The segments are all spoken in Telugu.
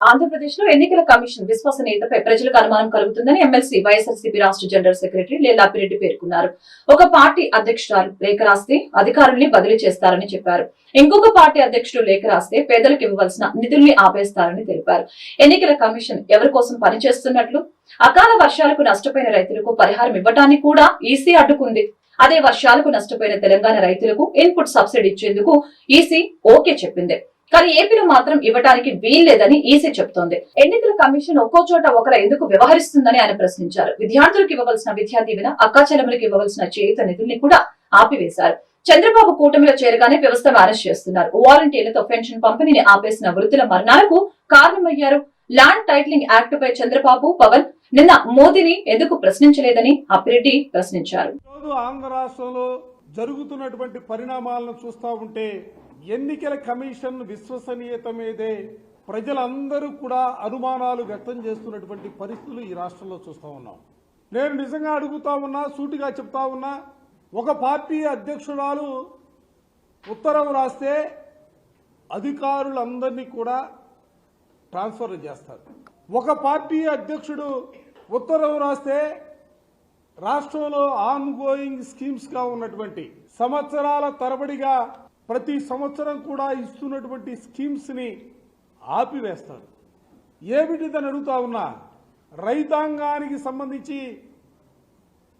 ఆంధ్రప్రదేశ్లో ఎన్నికల కమిషన్ విశ్వసనీయతపై ప్రజలకు అనుమానం కలుగుతుందని ఎమ్మెల్సీ వైఎస్ఆర్సీపీ రాష్ట్ర జనరల్ సెక్రటరీ లేలాపిరెడ్డి పేర్కొన్నారు. ఒక పార్టీ అధ్యక్షురాలు లేఖ రాస్తే అధికారుల్ని బదిలీ చేస్తారని చెప్పారు. ఇంకొక పార్టీ అధ్యక్షుడు లేఖ రాస్తే పేదలకు ఇవ్వవలసిన నిధుల్ని ఆపేస్తారని తెలిపారు. ఎన్నికల కమిషన్ ఎవరి కోసం పనిచేస్తున్నట్లు? అకాల వర్షాలకు నష్టపోయిన రైతులకు పరిహారం ఇవ్వటాన్ని కూడా ఈసీ అడ్డుకుంది. అదే వర్షాలకు నష్టపోయిన తెలంగాణ రైతులకు ఇన్పుట్ సబ్సిడీ ఇచ్చేందుకు ఈసీ ఓకే చెప్పింది. కానీ ఏపీలో మాత్రం ఇవ్వడానికి వీల్లేదని ఈసీ చెప్తోంది. ఎన్నికల కమిషన్ ఒక్కో చోట ఒకరు ఎందుకు వ్యవహరిస్తుందని ఆయన ప్రశ్నించారు. విద్యార్థులకు ఇవ్వవలసిన విద్యా దీవెన అక్కాచెలములకు ఇవ్వవలసిన చేయుత నిధుల్ని కూడా ఆపివేశారు. చంద్రబాబు కూటమిలో చేరగానే వ్యవస్థ మేనేజ్ చేస్తున్నారు. వాలంటీర్లతో పెన్షన్ పంపిణీని ఆపేసిన వృద్ధుల మరణాలకు కారణమయ్యారు. ల్యాండ్ టైటిలింగ్ యాక్ట్ పై చంద్రబాబు పవన్ నిన్న మోదీని ఎందుకు ప్రశ్నించలేదని అప్పిరెడ్డి ప్రశ్నించారు. ఆంధ్ర రాష్ట్రంలో జరుగుతున్నటువంటి పరిణామాలను చూస్తూ ఉంటే ఎన్నికల కమిషన్ విశ్వసనీయత మీదే ప్రజలందరూ కూడా అనుమానాలు వ్యక్తం చేస్తున్నటువంటి పరిస్థితులు ఈ రాష్ట్రంలో చూస్తూ ఉన్నాం. నేను నిజంగా అడుగుతా ఉన్నా సూటిగా చెప్తా ఉన్నా ఒక పార్టీ అధ్యక్షురాలు ఉత్తరం రాస్తే అధికారులందరినీ కూడా ట్రాన్స్ఫర్ చేస్తారు. ఒక పార్టీ అధ్యక్షుడు ఉత్తరం రాస్తే రాష్ట్రంలో ఆన్ గోయింగ్ స్కీమ్స్గా ఉన్నటువంటి సంవత్సరాల తరబడిగా ప్రతి సంవత్సరం కూడా ఇస్తున్నటువంటి స్కీమ్స్ని ఆపివేస్తారు. ఏమిటిదని అడుగుతా ఉన్నా రైతాంగానికి సంబంధించి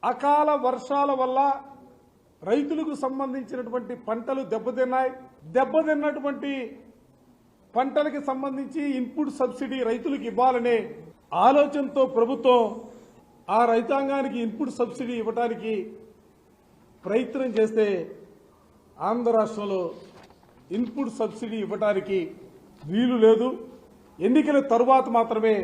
అకాల వర్షాల వల్ల రైతులకు సంబంధించినటువంటి పంటలు దెబ్బతిన్నాయి. దెబ్బతిన్నటువంటి పంటలకు సంబంధించి ఇన్పుట్ సబ్సిడీ రైతులకు ఇవ్వాలనే ఆలోచనతో ప్రభుత్వం ఆ రైతాంగానికి ఇన్పుట్ సబ్సిడీ ఇవ్వడానికి ప్రయత్నం చేస్తే ఆంధ్ర రాష్ట్రంలో ఇన్పుట్ సబ్సిడీ ఇవ్వడానికి వీలు లేదు. ఎన్నికల తరువాత మాత్రమే